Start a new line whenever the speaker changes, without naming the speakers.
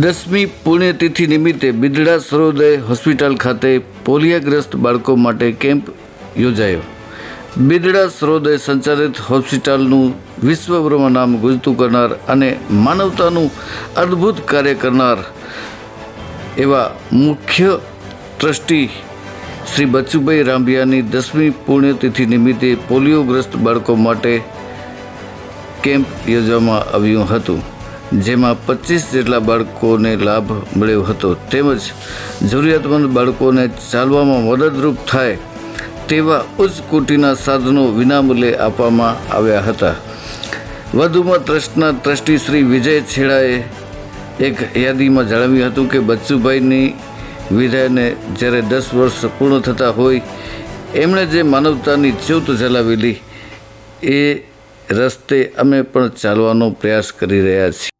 દસમી પુણ્યતિથિ નિમિત્તે બિદડા સરોદય હોસ્પિટલ ખાતે પોલિયાગ્રસ્ત બાળકો માટે કેમ્પ યોજાયો. બિદડા સરોદય સંચાલિત હોસ્પિટલનું વિશ્વભરમાં નામ ગુજતું કરનાર અને માનવતાનું અદ્ભુત કાર્ય કરનાર એવા મુખ્ય ટ્રસ્ટી શ્રી બચુભાઈ રાંભિયાની દસમી પુણ્યતિથિ નિમિત્તે પોલિયોગ્રસ્ત બાળકો માટે કેમ્પ યોજવામાં આવ્યું હતું. જેમાં પચીસ જેટલા બાળકોને લાભ મળ્યો હતો. તેમજ જરૂરિયાતમંદ બાળકોને ચાલવામાં મદદરૂપ થાય તેવા ઉચ્ચ કોટીના સાધનો વિનામૂલ્યે આપવામાં આવ્યા હતા. વધુમાં ટ્રસ્ટના ટ્રસ્ટી શ્રી વિજય છેડાએ એક યાદીમાં જણાવ્યું હતું કે બચ્ચુભાઈની વિદાયને જ્યારે દસ વર્ષ પૂર્ણ થતા હોય, એમણે જે માનવતાની જ્યોત જલાવેલી, એ રસ્તે અમે પણ ચાલવાનો પ્રયાસ કરી રહ્યા છીએ.